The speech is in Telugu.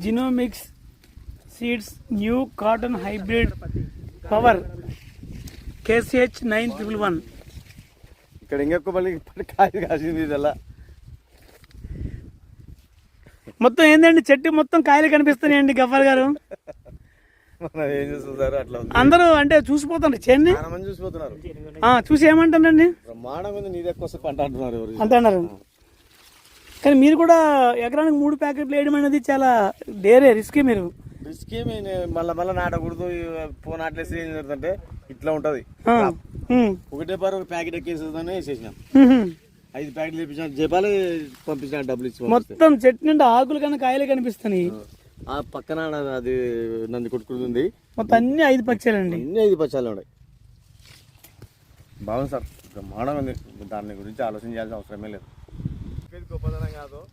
Genomics seeds new cotton hybrid power KCH nine triple one ఇక్కడ ఇంకెక్కువ మళ్ళీ ఇప్పటి కాయ కాసింది ఇదల్లా. మొత్తం ఏంటండి చెట్టు మొత్తం కాయలు కనిపిస్తున్నాయండి గఫర్ గారు. అందరూ అంటే చేయండి. చాలా మంది చూసిపోతున్నారు. ఆ, చూసి ఏమంటారండి బ్రహ్మాండం మీద నీది ఎక్కువ వస్తే పంట అంటున్నారు కానీ మీరు కూడా ఎకరానికి మూడు ప్యాకెట్లు వేయడం అనేది చాలా డేరే రిస్క్ మీరు. రిస్క్ మళ్ళీ మళ్ళీ నాటకూడదు పో నాట్లేసి ఏం జరుగుతుందంటే ఇట్లా ఉంటది. ఒకటే పారు ఒక ప్యాకెట్ ఎక్కేసేదని వేసేసినాం. ఐదు ప్యాకెట్లు వేపించాం జపాలు పంపించిన డబ్బులు ఇచ్చి. మొత్తం చెట్టు నిండా ఆకులు కన్నా కాయలు కనిపిస్తున్నాయి. ఆ పక్కన అది నంది కొట్టుకుంటుంది మొత్తం అన్ని ఐదు పచ్చాలండి. అన్ని ఐదు పచ్చాలు ఉన్నాయి. బాగుంది సార్. బ్రహ్మాండంగా ఉంది. దాని గురించి ఆలోచన చేయాల్సిన అవసరమే లేదు. il tuo patronato